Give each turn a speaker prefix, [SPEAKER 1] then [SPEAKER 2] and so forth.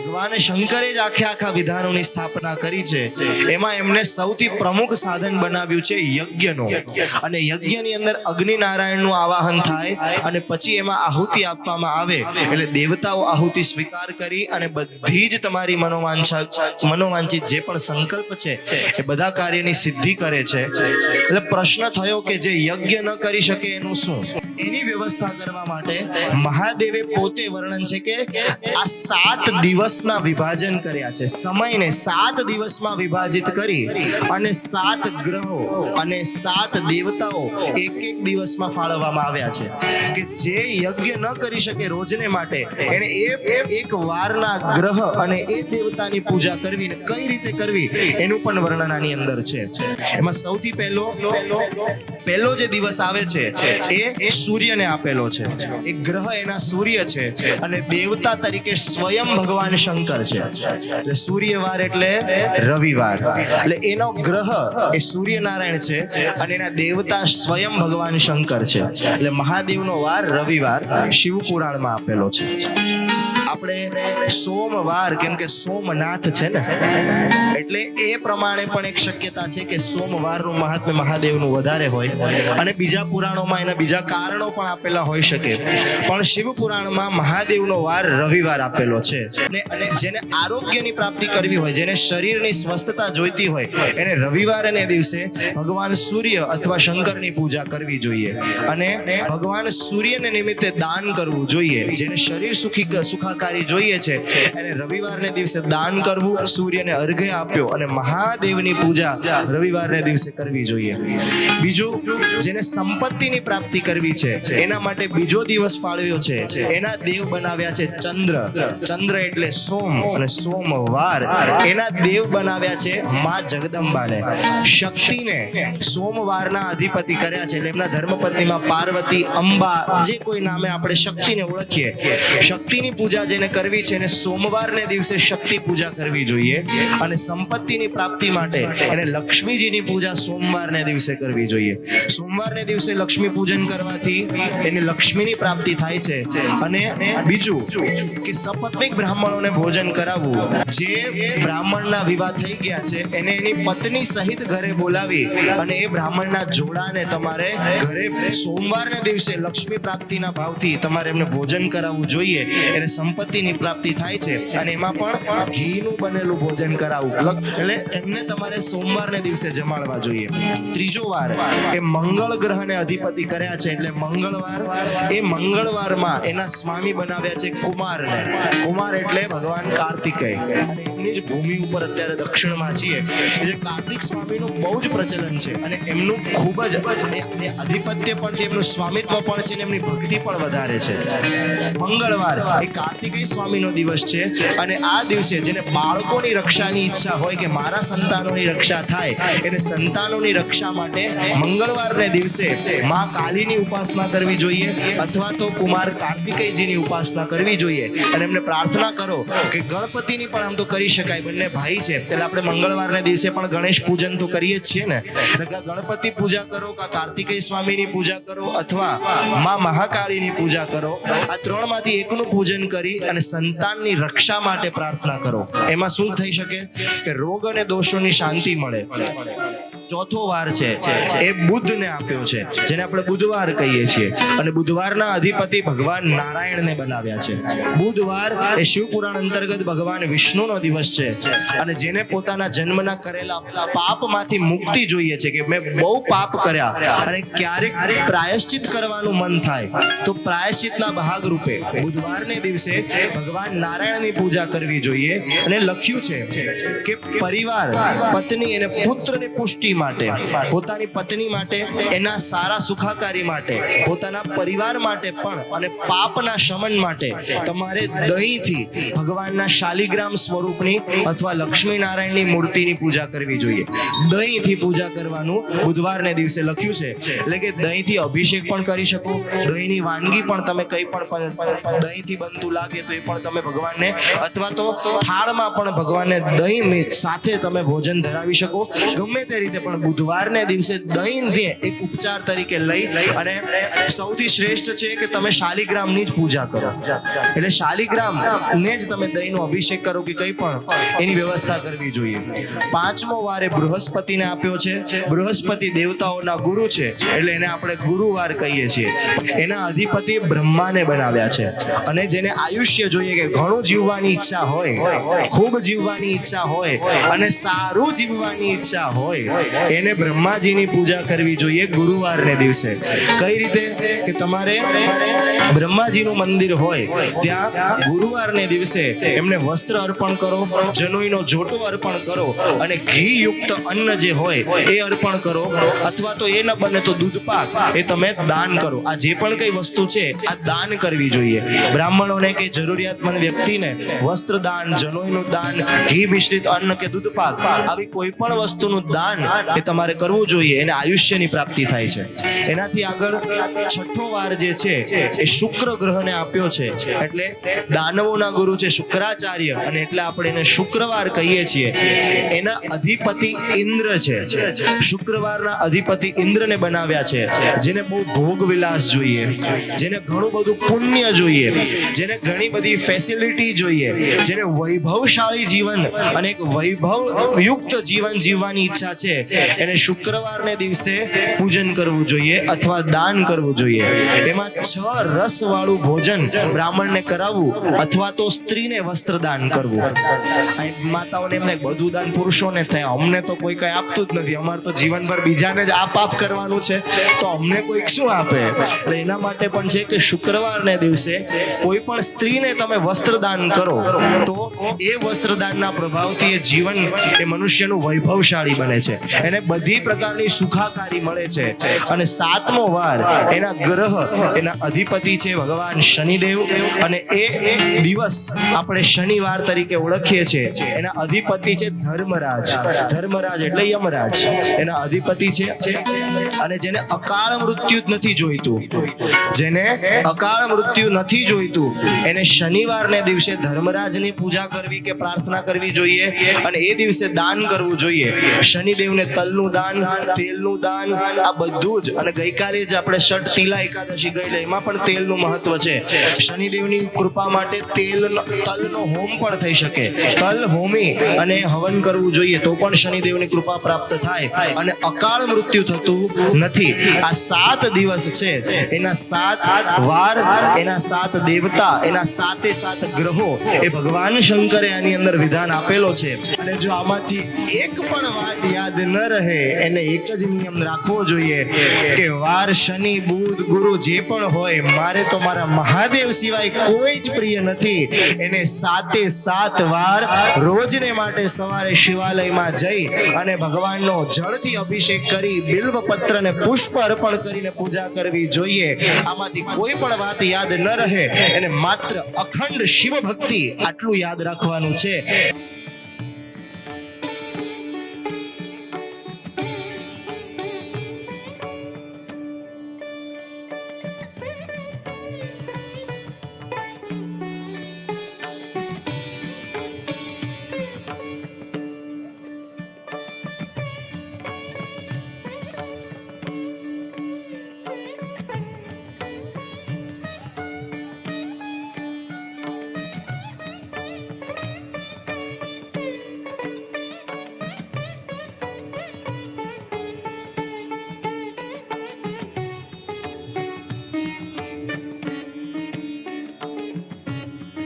[SPEAKER 1] ભગવાન શંકરે જ આખે આખા વિધાનોની સ્થાપના કરી છે. એમાં એમને સૌથી પ્રમુખ સાધન બનાવ્યું છે યજ્ઞનો. અને યજ્ઞની અંદર અગ્નિ નારાયણનું આવાહન થાય અને પછી એમાં આહુતિ આપવામાં આવે. એટલે દેવતાઓ આહુતિ સ્વીકાર કરી અને બધી જ તમારી મનોવાંછા, મનોવાંછિત જે પણ સંકલ્પ છે, એ બધા કાર્યની સિદ્ધિ કરે છે. એટલે પ્રશ્ન થયો કે જે યજ્ઞ ન કરી શકે એનું શું? એની વ્યવસ્થા કરવા માટે મહાદેવે પોતે વર્ણન છે કે આ સાત દિવસના વિભાજન કર્યા છે. સમયને સાત દિવસમાં વિભાજિત કરી અને સાત ગ્રહો અને સાત દેવતાઓ એક એક દિવસમાં ફાળવવામાં આવ્યા છે. કે જે યજ્ઞ ન કરી શકે રોજને માટે એને એ એક વારના ગ્રહ અને એ દેવતાની પૂજા કરવી ને કઈ રીતે કરવી એનું પણ વર્ણન આની અંદર છે. એમાં સૌથી પહેલો પહેલો જે દિવસ આવે છે એ સૂર્યને આપેલો છે. એ ગ્રહ એના સૂર્ય છે અને દેવતા તરીકે સ્વયં ભગવાન શંકર છે. એટલે સૂર્યવાર એટલે રવિવાર. એટલે એનો ગ્રહ એ સૂર્યનારાયણ છે અને એના દેવતા સ્વયં ભગવાન શંકર છે. એટલે મહાદેવનો વાર રવિવાર શિવ પુરાણમાં આપેલો છે. આપણે સોમવાર, કેમ કે સોમનાથ છે ને, એટલે એ પ્રમાણે પણ એક શક્યતા છે કે સોમવારનું મહાત્મ્ય મહાદેવનું વધારે હોય. અને બીજા પુરાણોમાં એના બીજા કારણો પણ આપેલા હોઈ શકે. પણ શિવ પુરાણમાં મહાદેવનો વાર રવિવાર આપેલો છે. ને અને જેને આરોગ્યની પ્રાપ્તિ કરવી હોય, જેને શરીરની સ્વસ્થતા જોઈતી હોય, એને રવિવારના દિવસે ભગવાન સૂર્ય અથવા શંકરની પૂજા કરવી જોઈએ. અને ભગવાન સૂર્યને નિમિત્તે દાન કરવું જોઈએ, જેને શરીર સુખી સુખાકારી જોઈએ છે. એને રવિવારને દિવસે દાન કરવું, સૂર્યને અર્ઘ્ય આપ્યો અને મહાદેવની પૂજા રવિવારને દિવસે કરવી જોઈએ. બીજું, જેને સંપત્તિની પ્રાપ્તિ કરવી છે, એના માટે બીજો દિવસ ફાળવ્યો છે. એના દેવ બનાવ્યા છે ચંદ્ર. ચંદ્ર એટલે સોમ અને સોમવાર. એના દેવ બનાવ્યા છે મા જગદંબાને. શક્તિને સોમવારના અધિપતિ કર્યા છે એટલે એમના ધર્મપત્નીમાં પાર્વતી, અંબા, જે કોઈ નામે આપણે શક્તિને ઓળખીએ. શક્તિની પૂજા જેને કરવી છે એને સોમવારને દિવસે શક્તિ પૂજા કરવી જોઈએ અને સંપત્તિની પ્રાપ્તિ માટે એને લક્ષ્મીજીની પૂજા સોમવારને દિવસે કરવી જોઈએ. સોમવારને દિવસે લક્ષ્મી પૂજન કરવાથી એને લક્ષ્મીની પ્રાપ્તિ થાય છે અને બીજું કે સપત્નિક બ્રાહ્મણોને ભોજન કરાવવું. જે બ્રાહ્મણના વિવાહ થઈ ગયા છે એને એની પત્ની સહિત ઘરે બોલાવી અને એ બ્રાહ્મણના જોડાને તમારે ઘરે સોમવારના દિવસે લક્ષ્મી પ્રાપ્તિના ભાવથી તમારે એમને ભોજન કરાવવું જોઈએ. એને સંપત્તિની પ્રાપ્તિ થાય છે અને એમાં પણ ઘીનું બનેલું ભોજન કરાવવું એટલે એમને તમારે સોમવારને દિવસે જમાડવા જોઈએ. ત્રીજો વાર, એ મંગળ ગ્રહને અધિપતિ કર્યા છે એટલે મંગળવાર, એ મંગળવારમાં એના સ્વામી બનાવ્યા છે કુમારને. કુમાર એટલે ભગવાન કાર્તિકેય. અને એમની જ ભૂમિ ઉપર અત્યારે દક્ષિણમાં છીએ. જે કાર્તિક સ્વામીનું બહુ જ પ્રચલન છે અને એમનું ખૂબ જ એ પણ છે, એમનું સ્વામિત્વ પણ છે અને એમની ભક્તિ પણ વધારે છે. મંગળવાર એ કાર્તિકેય સ્વામીનો દિવસ છે અને આ દિવસે જેને બાળકોની રક્ષાની ઈચ્છા હોય કે મારા સંતાનોની રક્ષા થાય, એને સંતાનોની રક્ષા માટે મંગળવારને દિવસે મા કાલીની ઉપાસના કરવી જોઈએ અથવા તો કુમાર કાર્તિકેયજીની ઉપાસના કરવી જોઈએ. અને એમને પ્રાર્થના કરો કે ગણપતિની પણ આમ તો કરી શકાય. બંને ભાઈ છે. એટલે આપણે મંગળવારના દિવસે પણ ગણેશ પૂજન તો કરીએ જ છીએ ને. ગણપતિ પૂજા કરો કે કાર્તિકેય સ્વામીની પૂજા કરો અથવા માં મહાકાળીની પૂજા કરો, આ ત્રણમાંથી એકનું પૂજન કરી અને સંતાનની રક્ષા માટે પ્રાર્થના કરો. એમાં શું થઈ શકે? કે રોગ અને દોષોની શાંતિ મળે. ચોથો વાર છે. એ બુદ્ધને આપ્યો છે જેને આપણે બુધવાર કહીએ છીએ. અને બુધવારના અધિપતિ ભગવાન નારાયણને બનાવ્યા છે. બુધવાર એ શિવ પુરાણ અંતર્ગત ભગવાન વિષ્ણુનો દિવસ છે. અને જેને પોતાના જન્મના કરેલા પાપમાંથી મુક્તિ જોઈએ છે કે મેં બહુ પાપ કર્યા અને ક્યારેક પ્રાયશ્ચિત કરવાનું મન થાય તો પ્રાયશ્ચિતના ભાગ રૂપે બુધવારને દિવસે ભગવાન નારાયણની પૂજા કરવી જોઈએ. અને લખ્યું છે કે પરિવાર પત્ની અને પુત્રની પુષ્ટિ માટે, પોતાની પત્ની માટે, એના સારા સુખાકારી માટે, પોતાના પરિવાર માટે પણ અને પાપના શમન માટે તમારે દહીંથી ભગવાનના શાલિગ્રામ સ્વરૂપની અથવા લક્ષ્મી નારાયણની મૂર્તિની પૂજા કરવી જોઈએ. દહીંથી પૂજા કરવાનું બુધવારને દિવસે લખ્યું છે. એટલે કે દહીંથી અભિષેક પણ કરી શકો, દહીંની વાનગી પણ તમે કંઈ પણ પણ દહીંથી બનતું લાગે તો એ પણ તમે ભગવાનને અથવા તો થાળમાં પણ ભગવાનને દહીં સાથે તમે ભોજન ધરાવી શકો. ગમે તે રીતે પણ બુધવારને દિવસે દહીં દે એક ઉપચાર તરીકે લઈ અને સૌથી શ્રેષ્ઠ છે કે તમે શાલિગ્રામની જ પૂજા કરો. એટલે શાલિગ્રામ ને જ તમે દહીંનો અભિષેક કરો કે કંઈ પણ એની વ્યવસ્થા કરવી જોઈએ. પાંચમો વાર બૃહસ્પતિને આપ્યો છે. બૃહસ્પતિ દેવતાઓના ગુરુ છે, એટલે એને આપણે ગુરુવાર કહીએ છીએ. એના અધિપતિ બ્રહ્માને બનાવ્યા છે. અને જેને આયુષ્ય જોઈએ કે ઘણું જીવવાની ઈચ્છા હોય, ખૂબ જીવવાની ઈચ્છા હોય અને સારું જીવવાની ઈચ્છા હોય એને બ્રહ્માજીની પૂજા કરવી જોઈએ ગુરુવારને દિવસે. કઈ રીતે? કે તમારે બ્રહ્માજીનું મંદિર હોય, ત્યાં ગુરુવારને દિવસે એમને વસ્ત્ર અર્પણ કરો, જનોઈનો જોટો અર્પણ કરો અને ઘી યુક્ત અન્ન જે હોય એ અર્પણ કરો. અથવા તો એ ન બને તો દૂધપાક એ તમે દાન કરો. આ જે પણ કઈ વસ્તુ છે, આ દાન કરવી જોઈએ. બ્રાહ્મણોને કે જરૂરિયાતમંદ વ્યક્તિને વસ્ત્ર દાન, જનોઈનું દાન, ઘી મિશ્રિત અન્ન કે દૂધપાક આવી કોઈ પણ વસ્તુનું દાન એ તમારે કરવું જોઈએ, એને આયુષ્યની પ્રાપ્તિ થાય છે. એનાથી આગળ છઠ્ઠો વાર જે છે, એ શુક્ર ગ્રહને આપ્યો છે. એટલે દાનવોના ગુરુ છે શુક્રાચાર્ય, અને એટલે આપણે એને શુક્રવાર કહીએ છીએ. એના અધિપતિ ઇન્દ્ર છે. શુક્રવારના અધિપતિ ઇન્દ્રને બનાવ્યા છે. જેને બહુ ભોગ વિલાસ જોઈએ. જેને ઘણું બધું પુણ્ય જોઈએ. જેને ઘણી બધી ફેસિલિટી જોઈએ. જેને વૈભવશાળી જીવન અને એક વૈભવ યુક્ત જીવન જીવવાની ઈચ્છા છે. એને શુક્રવારને દિવસે પૂજન કરવું જોઈએ અથવા દાન કરવું જોઈએ. એમાં છ રસ વાળું ભોજન બ્રાહ્મણને કરાવવું અથવા તો સ્ત્રીને વસ્ત્ર દાન કરવું. માતાઓને એમ બધું દાન પુરુષોને થાય. અમને તો કોઈ કઈ આપતું જ નથી. અમારે તો જીવનભર બીજાને જ આપ આપ કરવાનું છે. તો અમને કોઈક શું આપે? એટલે એના માટે પણ છે કે શુક્રવારને દિવસે કોઈ પણ સ્ત્રીને તમે વસ્ત્રદાન કરો, તો એ વસ્ત્રદાનના પ્રભાવથી એ જીવન એ મનુષ્યનું વૈભવશાળી બને છે. એને બધી પ્રકારની સુખાકારી મળે છે. અને સાતમો વાર એના ગ્રહ એના અધિપતિ છે ભગવાન શનિદેવ. અને એ દિવસ આપણે શનિવાર તરીકે ઓળખીએ છીએ. એના અધિપતિ છે ધર્મરાજ. ધર્મરાજ એટલે યમરાજ. એના અધિપતિ છે અને જેને અકાળ મૃત્યુ નથી જોઈતું. જેને અકાળ મૃત્યુ નથી જોઈતું, એને શનિવારને દિવસે ધર્મરાજની પૂજા કરવી કે પ્રાર્થના કરવી જોઈએ અને એ દિવસે દાન કરવું જોઈએ. શનિદેવને તલનું દાન, તેલનું દાન, આ બધું જ. અને ગઈકાલે જ આપણે ષટ તિલા એકાદશી ગઈ એમાં પણ તેલનું મહત્વ છે. શનિદેવની કૃપા માટે તેલ તલનો હોમ પણ થઈ શકે. તલ હોમી અને હવન કરવું જોઈએ તો પણ શનિદેવની કૃપા પ્રાપ્ત થાય. અને અકાળ મૃત્યુ થતું નથી. આ સાત દિવસ છે. એના સાત વાર, એના સાત દેવતા, એના સાતે સાત ગ્રહો એ ભગવાન શંકરે આની અંદર વિધાન આપેલો છે. અને જો આમાંથી એક પણ વાત યાદ ન રહે એને એક જ નિયમ રાખવો જોઈએ કે વાર, શનિ, બુધ, ગુરુ જે પણ હોય, મારે તો મારા મહાદેવ સિવાય કોઈ જ પ્રિય નથી. એને સાતે સાત વાર રોજને માટે સવારે શિવાલયમાં જઈ અને ભગવાનનો જળથી અભિષેક કરી બિલ્વ પત્રને પુષ્પ અર્પણ કરીને પૂજા કરવી જોઈએ. આમાંથી કોઈ પણ વાત યાદ ન રહે. એને માત્ર અખંડ શિવ ભક્તિ આટલું યાદ રાખવાનું છે.